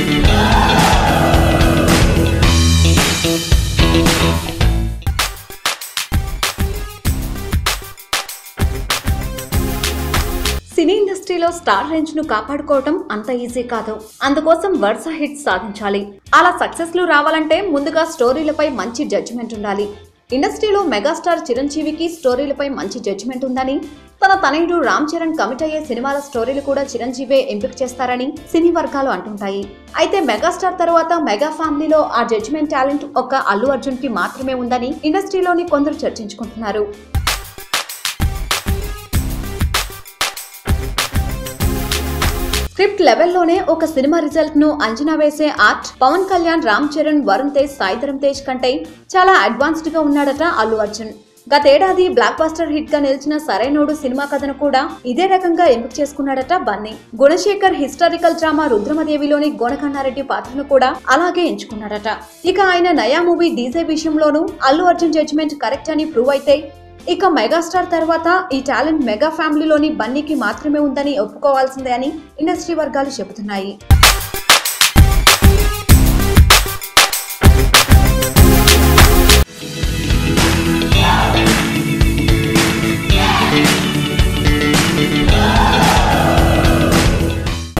సినీ ఇండస్ట్రీలో స్టార్ రేంజ్ను కాపాడుకోవటం అంత ఈజీ కాదు. అందుకోసం వరుస హిట్స్ సాధించాలి. అలా సక్సెస్లు రావాలంటే ముందుగా స్టోరీలపై మంచి జడ్జిమెంట్ ఉండాలి. ఇండస్ట్రీలో మెగాస్టార్ చిరంజీవికి స్టోరీలపై మంచి జడ్జిమెంట్ ఉందని తన తనయుడు రామ్ చరణ్ కమిట్ అయ్యే సినిమాల స్టోరీలు కూడా చిరంజీవే ఎంపిక చేస్తారని సినీ వర్గాలు అంటుంటాయి. అయితే మెగాస్టార్ తర్వాత మెగా ఫ్యామిలీలో ఆ జడ్జిమెంట్ టాలెంట్ ఒక్క అల్లు అర్జున్కి మాత్రమే ఉందని ఇండస్ట్రీలోని కొందరు చర్చించుకుంటున్నారు. స్క్రిప్ట్ లెవెల్లోనే ఒక సినిమా రిజల్ట్ను అంచనా వేసే ఆర్ట్ పవన్ కళ్యాణ్ రామ్ చరణ్ వరుణ్ తేజ్ సాయిధరం తేజ్ కంటే చాలా అడ్వాన్స్డ్గా ఉన్నాడట అల్లు అర్జున్. గతేడాది బ్లాక్ బాస్టర్ హిట్గా నిలిచిన సరైనోడు సినిమా కథను కూడా ఇదే రకంగా ఎంపిక చేసుకున్నాడట బన్నీ. గుణశేఖర్ హిస్టారికల్ డ్రామా రుద్రమదేవిలోని గోనకన్నారెడ్డి పాత్రను కూడా అలాగే ఎంచుకున్నాడట. ఇక ఆయన నయా మూవీ డీజే విషయంలోనూ అల్లు అర్జున్ జడ్జిమెంట్ కరెక్ట్ అని ప్రూవ్ అయితే ఇక మెగాస్టార్ తర్వాత ఈ టాలెంట్ మెగా ఫ్యామిలీలోని బన్నీకి మాత్రమే ఉందని ఒప్పుకోవాల్సిందే అని ఇండస్ట్రీ వర్గాలు చెబుతున్నాయి.